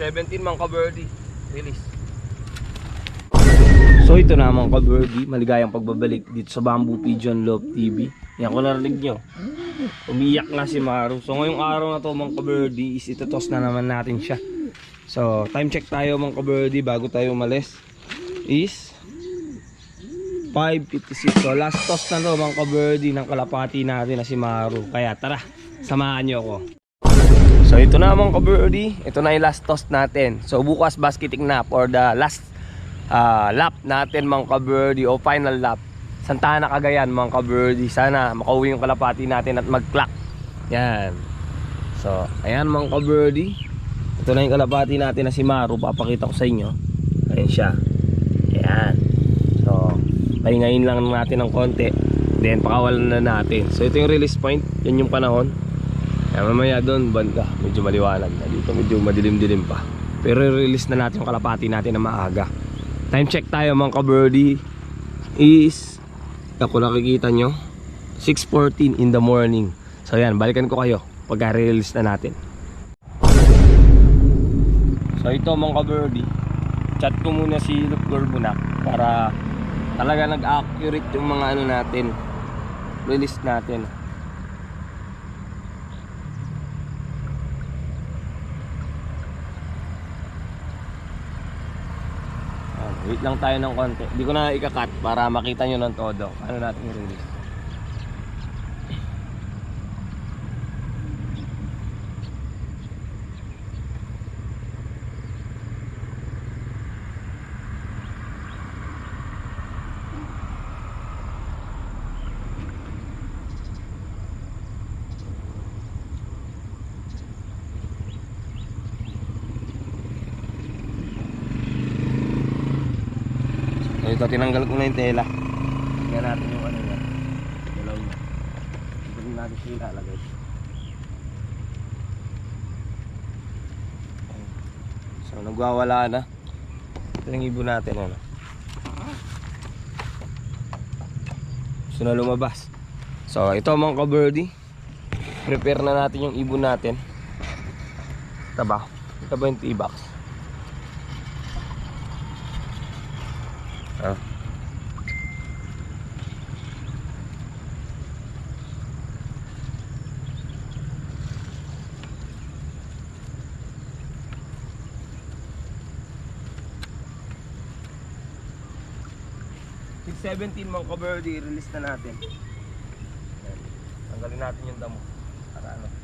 17 mga ka-birdie. Release. So ito na mga ka-birdie, maligayang pagbabalik dito sa Bamboo Pigeon Love TV. Yan ko narinig nyo. Umiyak na si Maru. So ngayong araw na to mga ka-birdie is itotos na naman natin siya. So time check tayo mga ka-birdie bago tayo umalis. Is 5.56. So last toss na to mga ka-birdie ng kalapati natin na si Maru. Kaya tara, samahan nyo ako. Ito na mga ka-birdie, ito na yung last toss natin. So bukas basketing na for the last ah, lap natin mga ka-birdie o final lap. Santana Cagayan mga ka-birdie. Sana makauwi yung kalapati natin at mag-clock. Yan. So ayan mga ka-birdie. Ito na yung kalapati natin na si Maru. Papakita ko sa inyo. Ayan siya. Ayan. So pahingayin lang natin ng konti. Then pakawalan na natin. So ito yung release point. Yan yung panahon. Kaya mamaya doon, banda, medyo maliwanag na. Dito medyo madilim-dilim pa. Pero release na natin yung kalapati natin na maaga. Time check tayo mga ka-birdie is, ako nakikita nyo, 6.14 in the morning. So yan, balikan ko kayo pag release na natin. So ito mga ka-birdie, chat ko muna si Lupgor muna para talaga nag-accurate yung mga ano natin, release natin. Wait lang tayo ng konti. Hindi ko na ikakat para makita nyo ng todo. Ano natin i-release. Ito, tinanggal ko na yung tela. Tingnan natin yung ano yan. Galaw niya. Ito natin siya ilalagay. So nagwawala na. Ito yung ibon natin. Ano. So na lumabas. So ito mga ka-birdie. Prepare na natin yung ibon natin. Ito ba? Ito ba yung T-box? Ah. Six 17 mga ka-birdie, release na natin. Ayan. Tanggalin natin yung damo. Para ano.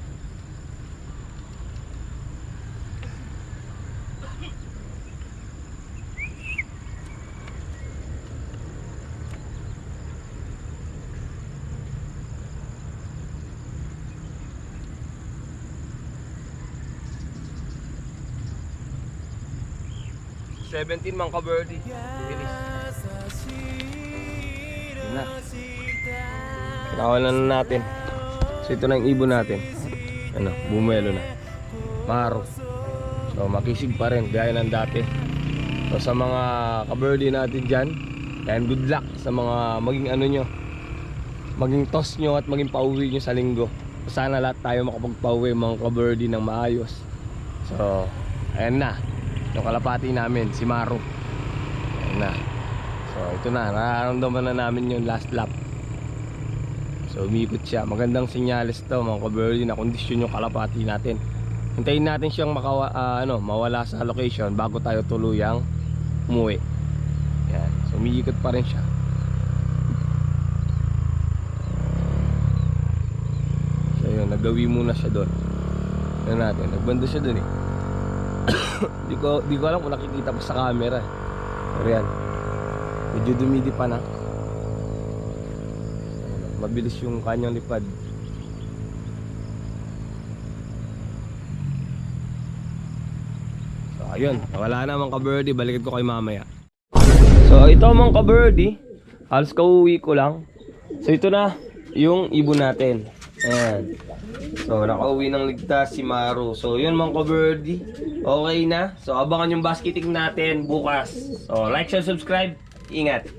Seventeen mga ka-birdie. Release. Yun na. Pinawalan na natin. So ito na yung ibon natin. Ano, bumelo na. Maro. So makisig pa rin gaya ng dati. So sa mga kabirdy natin dyan, and good luck sa mga maging ano nyo, maging toss nyo at maging pauwi nyo sa linggo. Sana lahat tayo makapagpauwi mga kabirdy ng maayos. So, ayan na. Yung kalapati namin, si Maro. Ayan na. So ito na, nararamdaman na namin yung last lap. So umikot siya. Magandang senyales to mga kaberly na kondisyon yung kalapati natin. Hintayin natin siyang makawa, ah, ano, mawala sa location bago tayo tuluyang umuwi. Yan. So umiikot pa rin siya. So yun, nagawi muna siya doon. Yan natin, nagbando siya doon eh. Di ko, di ko alam kung nakikita pa sa camera. eh. Pero yan, medyo dumidi pa na. Mabilis yung kanyang lipad. So ayun. Wala na mga ka-birdie. Balikan ko kay mamaya. So ito mga ka-birdie. Halos kauwi ko lang. So ito na yung ibon natin. Ayan so nakauwi ng ligtas si Maru. So yun mga ka-birdie okay na. So abangan yung basketing natin bukas. So like and subscribe. Ingat